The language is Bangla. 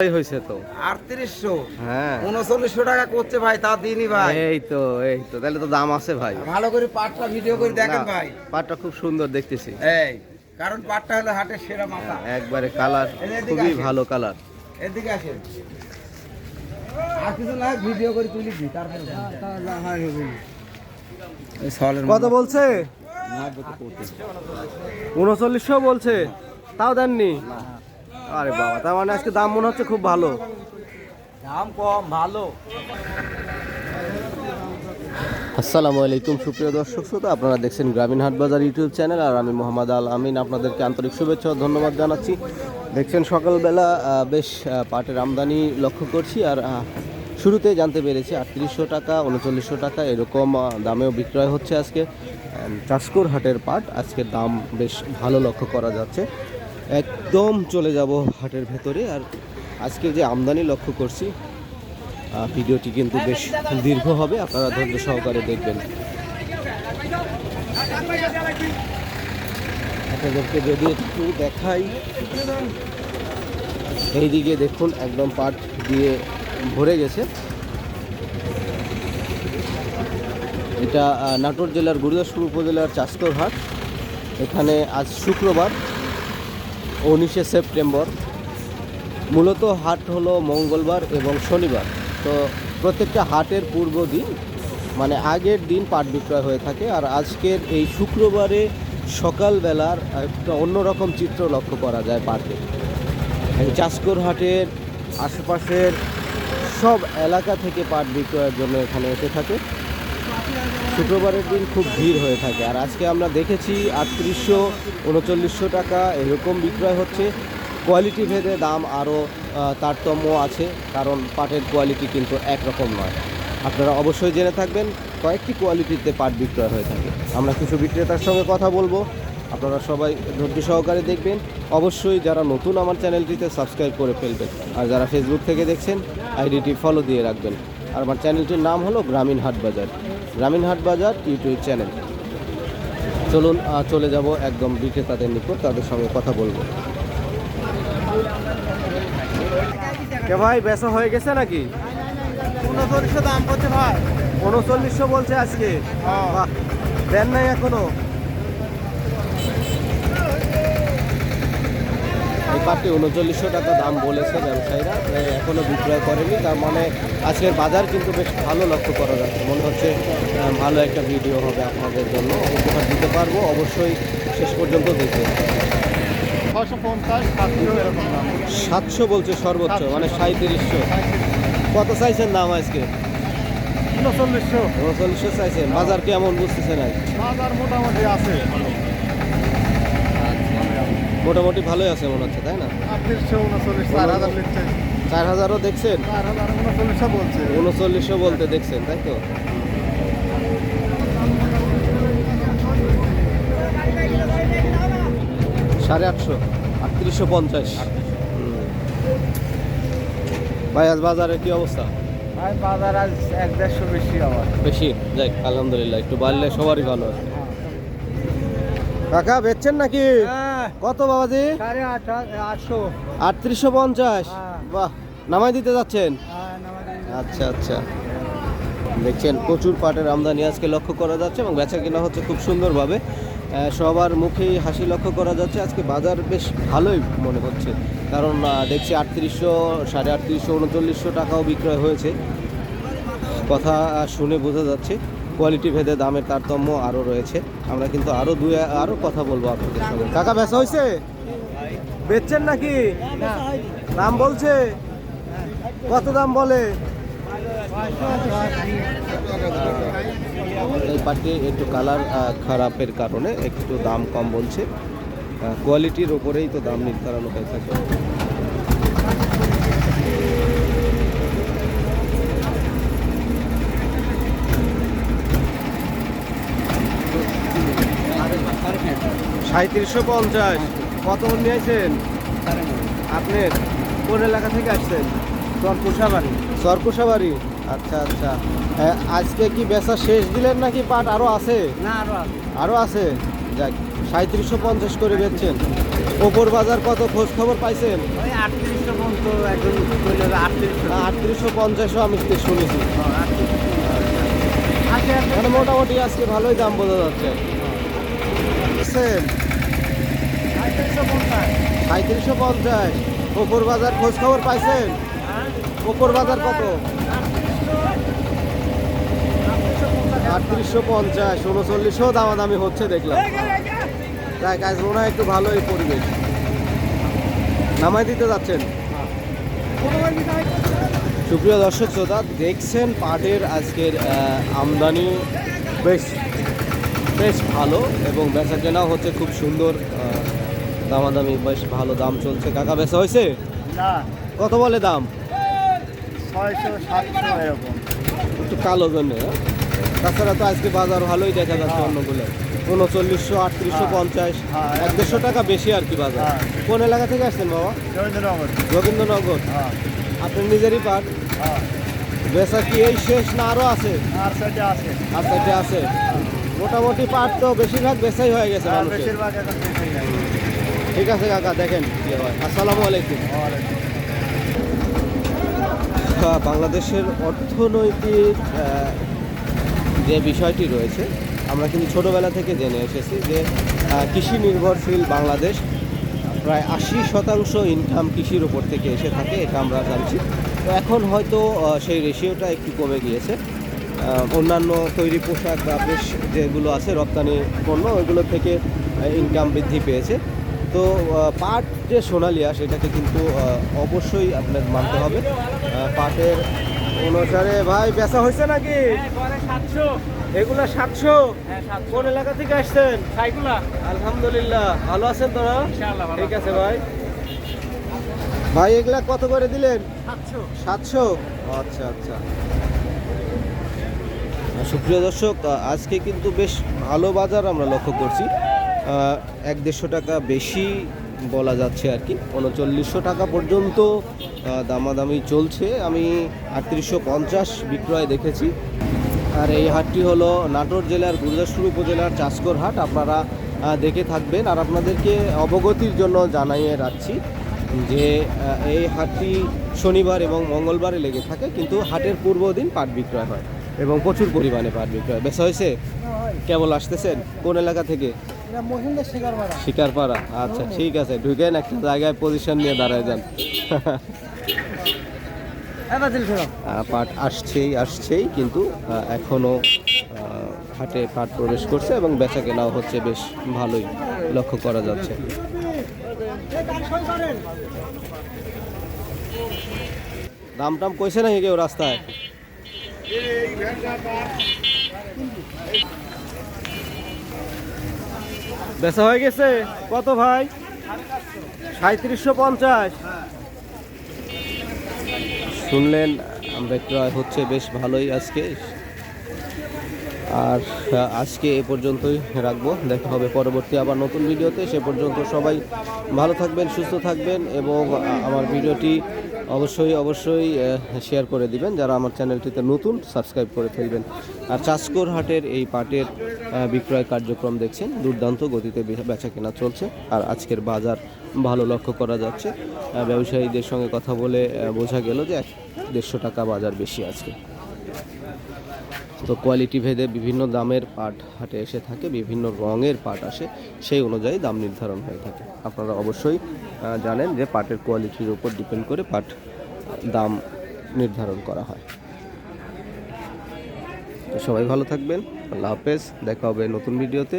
এই হয়েছে তো। আটত্রিশশো? হ্যাঁ। উনচল্লিশশো টাকা করছে ভাই তা দিনই ভাই। এই তো এই তো তাহলে তো দাম আছে ভাই। ভালো করে পাটটা ভিডিও করে দেখেন ভাই। পাটটা খুব সুন্দর দেখতেছি। এই কারণ পাটটা হলো হাটের সেরা মাথা। একবারে কালার এই যে এদিকে খুবই ভালো কালার। এদিকে আসেন। আর কিছু না ভিডিও করে তুলি দি তারপরে কত বলছে? উনচল্লিশশো বলছে তাও দেননি? আরে বাবা তার মানে আজকে দাম মনে হচ্ছে খুব ভালো। দাম কম ভালো। আসসালামু আলাইকুম সুপ্রিয় দর্শক শ্রোতা আপনারা দেখছেন গ্রামীণ হাট বাজার ইউটিউব চ্যানেল আর আমি মোহাম্মদ আল আমিন আপনাদেরকে আন্তরিক শুভেচ্ছা ধন্যবাদ জানাচ্ছি। দেখছেন সকালবেলা বেশ পাটের আমদানি লক্ষ্য করছি আর শুরুতে জানতে পেরেছি আটত্রিশশো টাকা উনচল্লিশশো টাকা এরকম দামেও বিক্রয় হচ্ছে আজকে। চাষকুর হাটের পাট আজকে দাম বেশ ভালো লক্ষ্য করা যাচ্ছে। একদম চলে যাব হাটের ভেতরে আর আজকে যে আমদানি লক্ষ্য করছি ভিডিওটি কিন্তু বেশ দীর্ঘ হবে, আপনারা ধৈর্য সহকারে দেখবেন। আপনাদেরকে যদি একটু দেখাই, এইদিকে দেখুন একদম পাট দিয়ে ভরে গেছে। এটা নাটোর জেলার গুরুদাসপুর উপজেলার চাস্তর হাট। এখানে আজ শুক্রবার উনিশে সেপ্টেম্বর। মূলত হাট হলো মঙ্গলবার এবং শনিবার। তো প্রত্যেকটা হাটের পূর্ব দিন মানে আগের দিন পাট বিক্রয় হয়ে থাকে। আর আজকের এই শুক্রবারে সকালবেলার একটা অন্যরকম চিত্র লক্ষ্য করা যায় এই চাষকর হাটের আশেপাশের সব এলাকা থেকে পাট বিক্রয়ের জন্য এখানে এসে থাকে। শুক্রবারের দিন খুব ভিড় হয়ে থাকে। আর আজকে আমরা দেখেছি আটত্রিশশো উনচল্লিশশো টাকা এরকম বিক্রয় হচ্ছে। কোয়ালিটি ভেদে দাম আরও তারতম্য আছে, কারণ পাটের কোয়ালিটি কিন্তু একরকম নয়। আপনারা অবশ্যই জেনে থাকবেন, কয়েকটি কোয়ালিটিতে পাট বিক্রয় হয়ে থাকে। আমরা কিছু বিক্রেতার সঙ্গে কথা বলব। আপনারা সবাই ধৈর্য সহকারে দেখবেন। অবশ্যই যারা নতুন আমার চ্যানেলটিতে সাবস্ক্রাইব করে ফেলবেন, আর যারা ফেসবুক থেকে দেখছেন, আইডিটি ফলো দিয়ে রাখবেন। আর আমার চ্যানেলটির নাম হলো গ্রামীণ হাট বাজার। গ্রামীণ হাট বাজার ইউটিউব চ্যানেল। চলুন চলে যাব একদম বিক্রেতাদের নিকট তাদের সঙ্গে কথা বলব। কে ভাই বেচা হয়ে গেছে নাকি? উনচল্লিশশো দাম করছে ভাই। উনচল্লিশশো বলছে আজকে? বাহ, দেন নাই এখনও? এই পাটটি উনচল্লিশশো টাকা দাম বলেছে ব্যবসায়ীরা এ, এখনও বিক্রয় করেনি। তার মানে আজকের বাজার কিন্তু বেশ ভালো লক্ষ্য করা যাচ্ছে। মনে হচ্ছে ভালো একটা ভিডিও হবে আপনাদের জন্য। উপহার দিতে পারব অবশ্যই শেষ পর্যন্ত দেখবে সাতশো বলছে সর্বোচ্চ মানে সাঁত্রিশশো কত চাইছেন দাম আজকে? উনচল্লিশশো। উনচল্লিশশো চাইছেন। বাজার কেমন বুঝতেছেন বাজার মোটামুটি আছে। মোটামুটি ভালোই আছে মনে হচ্ছে তাই না? চার হাজার চার হাজারও দেখছেন? উনচল্লিশশো বলতে দেখছেন তাই তো? সাড়ে আটশো আটত্রিশশো পঞ্চাশ। ভাই আজ বাজারে কি অবস্থা? ভাই বাজার আজ এক দেড়শো বেশি আবার। বেশি? যাই আলহামদুলিল্লাহ একটু বাড়লে সবারই ভালো। আছে কাকা বেচছেন নাকি? কত বাবাজি? আটত্রিশশো পঞ্চাশ। হ্যাঁ। বাহ নামাই দিতে যাচ্ছেন? আচ্ছা আচ্ছা। দেখছেন প্রচুর পাটের আমদানি আজকে লক্ষ্য করা যাচ্ছে এবং বেচা কেনা হচ্ছে খুব সুন্দরভাবে। সবার মুখেই হাসি লক্ষ্য করা যাচ্ছে। আজকে বাজার বেশ ভালোই মনে হচ্ছে। কারণ দেখছি আটত্রিশশো সাড়ে আটত্রিশশো উনচল্লিশশো টাকাও বিক্রয় হয়েছে। কথা শুনে বোঝা যাচ্ছে। কোয়ালিটি ভেদে দামের তারতম্য আরও রয়েছে। আমরা কিন্তু আরও দুই, আরও কথা বলব আপনাদের সঙ্গে। টাকা বেচা হয়েছে বেচছেন নাকি? দাম বলছে। কত দাম বলে? এই পাটটি একটু কালার খারাপের কারণে একটু দাম কম বলছে। কোয়ালিটির ওপরেই তো দাম নির্ধারণ হয়ে থাকে। সাঁত্রিশশো পঞ্চাশ। কত নিয়েছেন আপনার কোন এলাকা থেকে আসছেন? সরপুষাবাড়ি সরকুশাবাড়ি আচ্ছা আচ্ছা। আজকে কি বেচা শেষ দিলেন নাকি পাট আরও আছে? না আরও আরও আছে? যাক সাঁত্রিশশো পঞ্চাশ করে বেচছেন। ওপর বাজার কত খোঁজ খবর পাইছেন? আটত্রিশশো পঞ্চাশও আমি শুনেছি। মানে মোটামুটি আজকে ভালোই দাম বোঝা যাচ্ছে। সাঁত্রিশশো পঞ্চাশ। ওপর বাজার খোঁজ খবর পাইছেন? ওপর বাজার কত? আটত্রিশশো পঞ্চাশ, উনচল্লিশশো দামাদামি হচ্ছে দেখলাম। তাই কাজ মনে একটু ভালোই পরিবেশ। নামাই দিতে যাচ্ছেন। সুপ্রিয় দর্শক, শ্রোতা, দেখছেন পাটের আজকের আমদানি। বেশ বেশ ভালো এবং বেচা কেনাও হচ্ছে খুব সুন্দর দামাদামি বেশ ভালো দাম চলছে। কাকা বেচা হয়েছে? না। কত বলে দাম? একটু কালো জন্য হ্যাঁ? তাছাড়া তো আজকে বাজার ভালোই দেখা যাচ্ছে অন্যগুলো। উনচল্লিশশো আটত্রিশশো হ্যাঁ। পঞ্চাশ হ্যাঁ, এক দেড়শো টাকা বেশি আর কি বাজার। হ্যাঁ। কোন এলাকা থেকে আসছেন বাবা? রবীন্দ্রনগর। রবীন্দ্রনগর। হ্যাঁ। আপনার নিজেরই পাট হ্যাঁ। বেচা কি এই শেষ না আরও আছে? আর সাইডে আছে। আর সাইডে আছে। মোটামুটি পাট তো বেশিরভাগ বেচাই হয়ে গেছে বেশিরভাগ বেশি গেছে। ঠিক আছে কাকা দেখেন হয়। আসসালামু আলাইকুম। বাংলাদেশের অর্থনৈতিক যে বিষয়টি রয়েছে আমরা কিন্তু ছোটোবেলা থেকে জেনে এসেছি যে কৃষি নির্ভরশীল বাংলাদেশ প্রায় আশি শতাংশ ইনকাম কৃষির উপর থেকে এসে থাকে এটা আমরা জানছি। তো এখন হয়তো সেই রেশিওটা একটু কমে গিয়েছে। অন্যান্য তৈরি পোশাক বা বেশ যেগুলো আছে রপ্তানি পণ্য ওইগুলো থেকে ইনকাম বৃদ্ধি পেয়েছে। তো পাট যে সোনালিয়া সেটাকে কিন্তু অবশ্যই আপনার মানতে হবে। পাটের অনুসারে ভাই বেচা হয়েছে নাকি? সাতশো। এগুলা সাতশো? কোন এলাকা থেকে আসছেন? আলহামদুলিল্লাহ। ভালো আছেন তোরা? ঠিক আছে। ভাই। ভাই এগুলা কত করে দিলেন? সাতশো? আচ্ছা আচ্ছা। সুপ্রিয় দর্শক আজকে কিন্তু বেশ ভালো বাজার আমরা লক্ষ্য করছি। এক দেড়শো টাকা বেশি বলা যাচ্ছে আর কি। উনচল্লিশশো টাকা পর্যন্ত দামাদামি চলছে। আমি আটত্রিশশো পঞ্চাশ বিক্রয় দেখেছি। আর এই হাটটি হলো নাটোর জেলার গুরুদাসপুর উপজেলার চাষকর হাট। আপনারা দেখে থাকবেন। আর আপনাদেরকে অবগতির জন্য জানাইয়ে রাখছি যে এই হাটটি শনিবার এবং মঙ্গলবারে লেগে থাকে, কিন্তু হাটের পূর্ব দিন পাট বিক্রয় হয়। এবং প্রচুর পরিমাণে পাট বিক্রয় বেচা হয়েছে? কেবল আসতেছেন? কোন এলাকা থেকে? শিকারপাড়া। আচ্ছা ঠিক আছে ঢুকেন একটা জায়গায় পজিশন নিয়ে দাঁড়ায় যান। আহ, পাট আসছেই আসছেই কিন্তু এখনও হাটে পাট প্রবেশ করছে এবং বেচা কেনাও হচ্ছে বেশ ভালোই লক্ষ্য করা যাচ্ছে। দাম টাম কইছে নাকি কেউ রাস্তায়? বেচা হয়ে গেছে? কত ভাই? সাঁত্রিশশো পঞ্চাশ। শুনলেন, আমরা ক্রয় হচ্ছে বেশ ভালোই আজকে। আর আজকে এ পর্যন্তই রাখব। দেখা হবে পরবর্তী আবার নতুন ভিডিওতে। সে পর্যন্ত সবাই ভালো থাকবেন, সুস্থ থাকবেন এবং আমার ভিডিওটি অবশ্যই অবশ্যই শেয়ার করে দিবেন। যারা আমার চ্যানেলটিতে নতুন সাবস্ক্রাইব করে ফেলবেন। আর চাষকোর হাটের এই পাটের বিক্রয় কার্যক্রম দেখছেন, দুর্দান্ত গতিতে বেচা কেনা চলছে। আর আজকের বাজার ভালো লক্ষ্য করা যাচ্ছে। ব্যবসায়ীদের সঙ্গে কথা বলে বোঝা গেল যে দেড়শো টাকা বাজার বেশি আজকে। তো কোয়ালিটি ভেদে বিভিন্ন দামের পাট হাটে এসে থাকে, বিভিন্ন রঙের পাট আসে, সেই অনুযায়ী দাম নির্ধারণ হয়ে থাকে। আপনারা অবশ্যই জানেন যে পাটের কোয়ালিটির উপর ডিপেন্ড করে পাট দাম নির্ধারণ করা হয়। তো সবাই ভালো থাকবেন, আল্লাহ হাফেজ, দেখা হবে নতুন ভিডিওতে